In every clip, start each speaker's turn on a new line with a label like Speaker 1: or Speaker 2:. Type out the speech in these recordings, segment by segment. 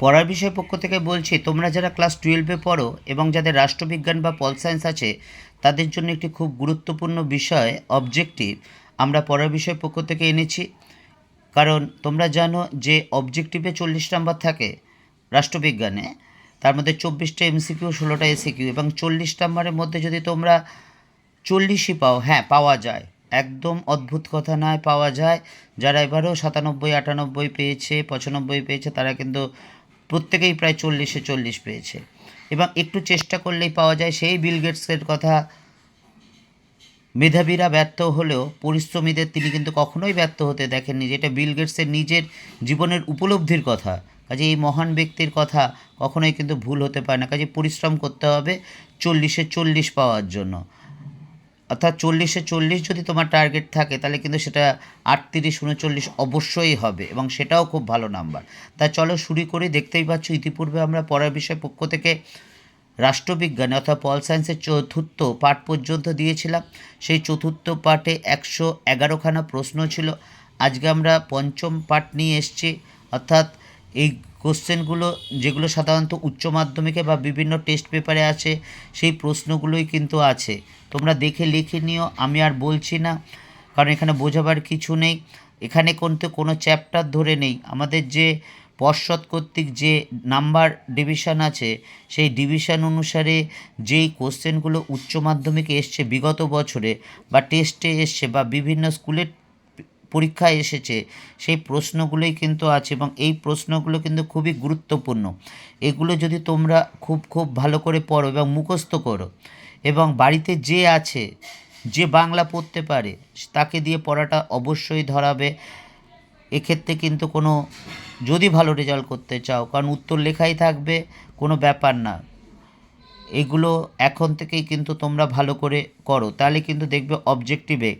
Speaker 1: পড়ার বিষয় পক্ষ থেকে বলছি, তোমরা যারা ক্লাস টুয়েলভে পড়ো এবং যাদের রাষ্ট্রবিজ্ঞান বা পল সায়েন্স আছে, তাদের জন্য একটি খুব গুরুত্বপূর্ণ বিষয় অবজেক্টিভ আমরা পড়ার বিষয় পক্ষ থেকে এনেছি। কারণ তোমরা জানো যে অবজেক্টিভে চল্লিশ নাম্বার থাকে রাষ্ট্রবিজ্ঞানে, তার মধ্যে চব্বিশটা এমসিকিউ ষোলোটা এসিকিউ এবং চল্লিশ নাম্বারের মধ্যে যদি তোমরা চল্লিশই পাও হ্যাঁ পাওয়া যায়। একদম অদ্ভুত কথা নয়, পাওয়া যায়। যারা এবারেও সাতানব্বই, আটানব্বই পেয়েছে, পঁচানব্বই পেয়েছে, তারা কিন্তু প্রত্যেকেই প্রায় চল্লিশে চল্লিশ পেয়েছে। এবং একটু চেষ্টা করলেই পাওয়া যায়, সেই বিল গেটসের কথা মেধাবীরা ব্যর্থ হলেও পরিশ্রমীদের তিনি কিন্তু কখনোই ব্যর্থ হতে দেখেননি, যেটা বিল গেটসের নিজের জীবনের উপলব্ধির কথা। কাজে এই মহান ব্যক্তির কথা কখনোই কিন্তু ভুল হতে পারে না। কাজে পরিশ্রম করতে হবে চল্লিশে চল্লিশ পাওয়ার জন্য। অর্থাৎ চল্লিশে চল্লিশ যদি তোমার টার্গেট থাকে, তাহলে কিন্তু সেটা আটত্রিশ, উনচল্লিশ অবশ্যই হবে এবং সেটাও খুব ভালো নাম্বার তা চলো শুরু করি, দেখতেই পাচ্ছ ইতিপূর্বে আমরা পড়ার বিষয় পক্ষ থেকে রাষ্ট্রবিজ্ঞানে অর্থাৎ পল সায়েন্সের চতুর্থ পাঠ পর্যন্ত দিয়েছিলাম। সেই চতুর্থ পাঠে একশো এগারোখানা প্রশ্ন ছিল। আজকে আমরা পঞ্চম পাঠ নিয়ে এসেছি। অর্থাৎ এই কোশ্চেনগুলো, যেগুলো সাধারণত উচ্চ মাধ্যমিকে বা বিভিন্ন টেস্ট পেপারে আছে, সেই প্রশ্নগুলোই কিন্তু আছে। তোমরা দেখে লিখে নিও, আমি আর বলছি না, কারণ এখানে বোঝাবার কিছু নেই। এখানে কিন্তু কোনো চ্যাপ্টার ধরে নেই। আমাদের যে পর্ষদ কর্তৃক যে নাম্বার ডিভিশন আছে, সেই ডিভিশন অনুসারে যেই কোশ্চেনগুলো উচ্চ মাধ্যমিকে এসছে বিগত বছরে বা টেস্টে এসছে বা বিভিন্ন স্কুলের পরীক্ষায় এসেছে, সেই প্রশ্নগুলোই কিন্তু আছে এবং এই প্রশ্নগুলো কিন্তু খুবই গুরুত্বপূর্ণ। এগুলো যদি তোমরা খুব খুব ভালো করে পড়ো এবং মুখস্থ করো এবং বাড়িতে যে আছে, যে বাংলা পড়তে পারে, তাকে দিয়ে পড়াটা অবশ্যই ধরাবে। এক্ষেত্রে কিন্তু কোনো, যদি ভালো রেজাল্ট করতে চাও, কারণ উত্তর লেখাই থাকবে, কোনো ব্যাপার না। এগুলো এখন থেকেই কিন্তু তোমরা ভালো করে করো, তাহলে কিন্তু দেখবে অবজেক্টিভে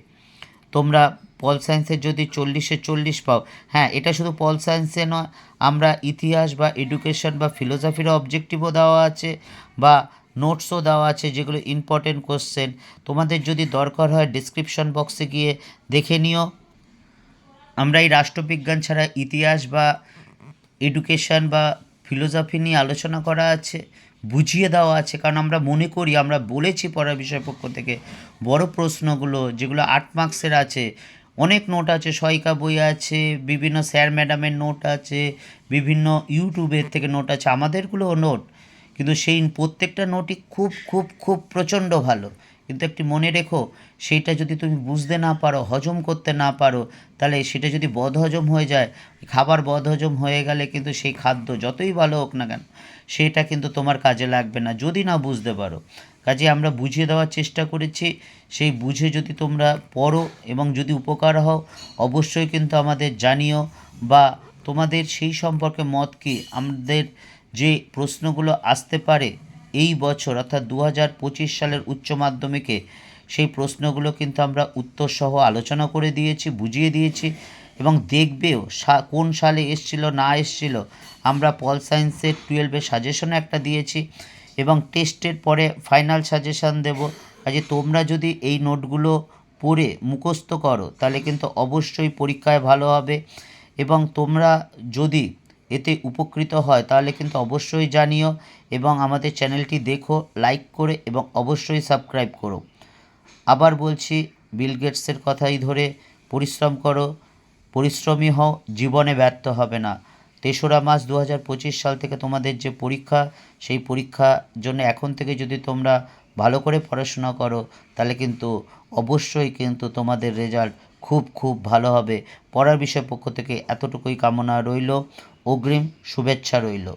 Speaker 1: তোমরা পল সায়েন্সের যদি চল্লিশে চল্লিশ পাও হ্যাঁ এটা শুধু পল সায়েন্সে নয়, আমরা ইতিহাস বা এডুকেশন বা ফিলোসফির অবজেক্টিভও দেওয়া আছে বা নোটসও দেওয়া আছে যেগুলো ইম্পর্টেন্ট কোশ্চেন তোমাদের যদি দরকার হয় ডিসক্রিপশন বক্সে গিয়ে দেখে নিও। আমরা এই রাষ্ট্রবিজ্ঞান ছাড়া ইতিহাস বা এডুকেশন বা ফিলোসফি নিয়ে আলোচনা করা আছে, বুঝিয়ে দেওয়া আছে। কারণ আমরা মনে করি, আমরা বলেছি পড়ার বিষয় পক্ষ থেকে, বড় প্রশ্নগুলো যেগুলো আট মার্কসের আছে অনেক নোট আছে সহায়িকা বই আছে, বিভিন্ন স্যার ম্যাডামের নোট আছে, বিভিন্ন ইউটিউবের থেকে নোট আছে আমাদেরগুলোও নোট কিন্তু সেই প্রত্যেকটা নোটই খুব খুব খুব প্রচণ্ড ভালো। কিন্তু একটি মনে রেখো, সেইটা যদি তুমি বুঝতে না পারো, হজম করতে না পারো, তাহলে সেটা যদি বদহজম হয়ে যায়, খাবার বদহজম হয়ে গেলে কিন্তু সেই খাদ্য যতই ভালো হোক না কেন, সেটা কিন্তু তোমার কাজে লাগবে না, যদি না বুঝতে পারো। কাজে আমরা বুঝিয়ে দেওয়ার চেষ্টা করেছি, সেই বুঝে যদি তোমরা পড়ো এবং যদি উপকার হও, অবশ্যই কিন্তু আমাদের জানিও বা তোমাদের সেই সম্পর্কে মত কি, আমাদের যে প্রশ্নগুলো আসতে পারে এই বছর, অর্থাৎ দু হাজার পঁচিশ সালের উচ্চ মাধ্যমিকে, সেই প্রশ্নগুলো কিন্তু আমরা উত্তরসহ আলোচনা করে দিয়েছি, বুঝিয়ে দিয়েছি এবং দেখবেও কোন সালে এসছিল, না এসছিল, আমরা পল সায়েন্সের টুয়েলভের সাজেশনও একটা দিয়েছি এবং টেস্টের পরে ফাইনাল সাজেশন দেব। কাজে তোমরা যদি এই নোটগুলো পড়ে মুখস্থ করো, তাহলে কিন্তু অবশ্যই পরীক্ষায় ভালো হবে এবং তোমরা যদি এতে উপকৃত হয়, তাহলে কিন্তু অবশ্যই জানিও এবং আমাদের চ্যানেলটি দেখো, লাইক করে এবং অবশ্যই সাবস্ক্রাইব করো। আবার বলছি, বিল গেটসের কথাই ধরে পরিশ্রম করো, পরিশ্রমী হও, জীবনে ব্যর্থ হবে না। তেসরা মাস দু হাজার পঁচিশ সাল থেকে তোমাদের যে পরীক্ষা, সেই পরীক্ষার জন্য এখন থেকে যদি তোমরা ভালো করে পড়াশোনা করো, তাহলে কিন্তু অবশ্যই কিন্তু তোমাদের রেজাল্ট খুব খুব ভালো হবে। পড়ার বিষয় পক্ষ থেকে এতটুকুই কামনা রইল। অগ্রিম শুভেচ্ছা রইল।